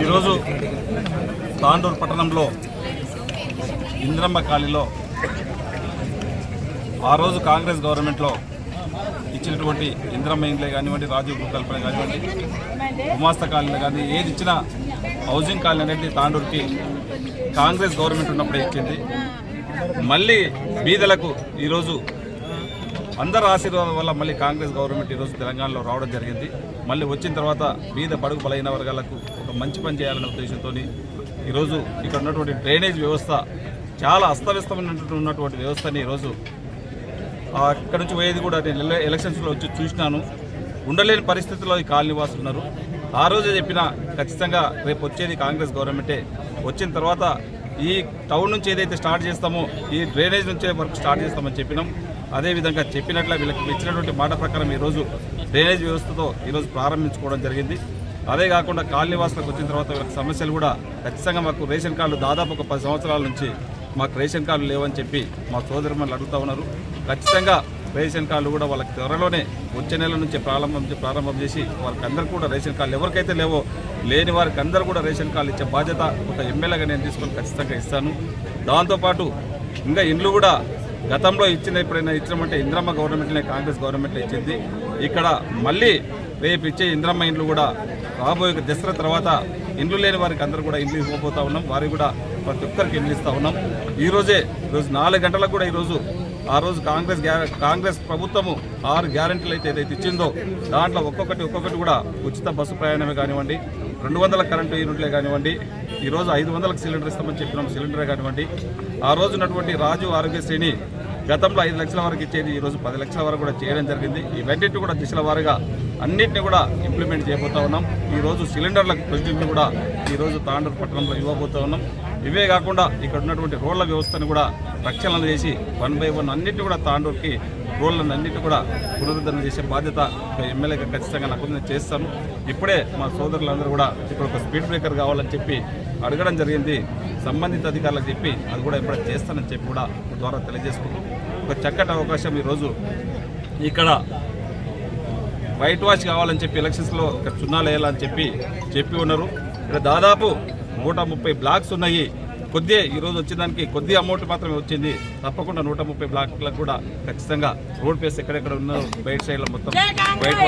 ఈరోజు తాండూరు పట్టణంలో ఇంద్రమ్మ కాలనీలో ఆ రోజు కాంగ్రెస్ గవర్నమెంట్లో ఇచ్చినటువంటి ఇంద్రమ్మ ఇండ్లే కానివ్వండి రాజీవ్ కల్పన కానివ్వండి ఉమాస్త కాలనీ కానీ ఏది ఇచ్చినా హౌసింగ్ కాలనీ అనేది తాండూరుకి కాంగ్రెస్ గవర్నమెంట్ ఉన్నప్పుడే ఇచ్చింది మళ్ళీ బీదలకు ఈరోజు అందరి ఆశీర్వాదం వల్ల మళ్ళీ కాంగ్రెస్ గవర్నమెంట్ ఈరోజు తెలంగాణలో రావడం జరిగింది. మళ్ళీ వచ్చిన తర్వాత బీద పడుగు బలైన వర్గాలకు ఒక మంచి పని చేయాలనే ఉద్దేశంతో ఈరోజు ఇక్కడ ఉన్నటువంటి డ్రైనేజ్ వ్యవస్థ చాలా అస్తవ్యస్తమైనటువంటి ఉన్నటువంటి వ్యవస్థని ఈరోజు ఆ, నుంచి పోయేది కూడా నేను ఎలక్షన్స్లో వచ్చి చూసినాను. ఉండలేని పరిస్థితుల్లో ఈ కాలనీ ఉన్నారు ఆ రోజే చెప్పిన ఖచ్చితంగా రేపు వచ్చేది కాంగ్రెస్ గవర్నమెంటే. వచ్చిన తర్వాత ఈ టౌన్ నుంచి ఏదైతే స్టార్ట్ చేస్తామో ఈ డ్రైనేజ్ నుంచే వరకు స్టార్ట్ చేస్తామని చెప్పినాం. అదేవిధంగా చెప్పినట్ల వీళ్ళకి ఇచ్చినటువంటి మాట ప్రకారం ఈరోజు డ్రైనేజ్ వ్యవస్థతో ఈరోజు ప్రారంభించుకోవడం జరిగింది. అదే కాకుండా కాలనీ వాసులకు వచ్చిన తర్వాత వీళ్ళకి సమస్యలు కూడా ఖచ్చితంగా మాకు రేషన్ కార్డులు దాదాపు ఒక పది సంవత్సరాల నుంచి మాకు రేషన్ కార్డులు లేవని చెప్పి మా సోదరుమణులు అడుగుతా ఉన్నారు. ఖచ్చితంగా రేషన్ కార్డులు కూడా వాళ్ళకి త్వరలోనే వచ్చే నెల నుంచి ప్రారంభం ప్రారంభం చేసి వారికి అందరికీ కూడా రేషన్ కార్డులు ఎవరికైతే లేవో లేని వారికి అందరూ కూడా రేషన్ కార్డులు ఇచ్చే బాధ్యత ఒక ఎమ్మెల్యేగా నేను తీసుకొని ఖచ్చితంగా ఇస్తాను. దాంతోపాటు ఇంకా ఇండ్లు కూడా గతంలో ఇచ్చిన ఎప్పుడైనా ఇచ్చినామంటే ఇంద్రమ్మ గవర్నమెంట్నే కాంగ్రెస్ గవర్నమెంట్ ఇచ్చింది. ఇక్కడ మళ్ళీ రేపు ఇచ్చే ఇంద్రమ్మ ఇండ్లు కూడా రాబోయే దసరా తర్వాత ఇండ్లు లేని వారికి అందరూ కూడా ఇండ్లు ఇవ్వబోతా ఉన్నాం. వారికి కూడా ప్రతి ఒక్కరికి ఇండ్లు ఇస్తూ ఉన్నాం. ఈ ఈరోజు నాలుగు గంటలకు కూడా ఈరోజు ఆ రోజు కాంగ్రెస్ గ్యా కాంగ్రెస్ ప్రభుత్వము ఆరు గ్యారెంటీలు అయితే ఏదైతే ఇచ్చిందో దాంట్లో ఒక్కొక్కటి ఒక్కొక్కటి కూడా ఉచిత బస్సు ప్రయాణమే కానివ్వండి రెండు వందల కరెంటు యూనిట్లే కానివ్వండి ఈరోజు ఐదు వందలకు సిలిండర్ ఇస్తామని చెప్పినాం సిలిండరే కానివ్వండి. ఆ రోజు ఉన్నటువంటి రాజు ఆరోగ్యశ్రీని గతంలో ఐదు లక్షల వరకు ఇచ్చేది ఈరోజు పది లక్షల వరకు కూడా చేయడం జరిగింది. ఇవన్నింటినీ కూడా దిశల వారీగా అన్నింటినీ కూడా ఇంప్లిమెంట్ చేయబోతా ఉన్నాం. ఈరోజు సిలిండర్లకు ప్రొసీడింగ్లు కూడా ఈరోజు తాండూరు పట్టణంలో ఇవ్వబోతా ఉన్నాం. ఇవే కాకుండా ఇక్కడ ఉన్నటువంటి రోడ్ల వ్యవస్థను కూడా రక్షణ చేసి వన్ బై వన్ అన్నింటినీ కూడా తాండూరుకి రోడ్లను అన్నింటినీ కూడా పునరుద్ధరణ చేసే బాధ్యత ఎమ్మెల్యేగా ఖచ్చితంగా నాకు నేను చేస్తాను. ఇప్పుడే మా సోదరులందరూ కూడా ఇక్కడ ఒక స్పీడ్ బ్రేకర్ కావాలని చెప్పి అడగడం జరిగింది. సంబంధిత అధికారులకు చెప్పి అది కూడా ఎప్పుడైనా చేస్తానని చెప్పి కూడా ద్వారా తెలియజేసుకుంటూ ఒక చక్కటి అవకాశం ఈరోజు ఇక్కడ వైట్ వాష్ కావాలని చెప్పి ఎలక్షన్స్లో ఇక్కడ చున్నాలు వేయాలని చెప్పి చెప్పి ఉన్నారు. ఇక్కడ దాదాపు నూట ముప్పై బ్లాక్స్ ఉన్నాయి. కొద్ది ఈరోజు వచ్చేదానికి కొద్ది అమౌంట్ మాత్రమే వచ్చింది. తప్పకుండా నూట ముప్పై బ్లాక్లకు కూడా ఖచ్చితంగా రోడ్ పేస్ ఎక్కడెక్కడ ఉన్నారో బయట సైడ్లో మొత్తం బయట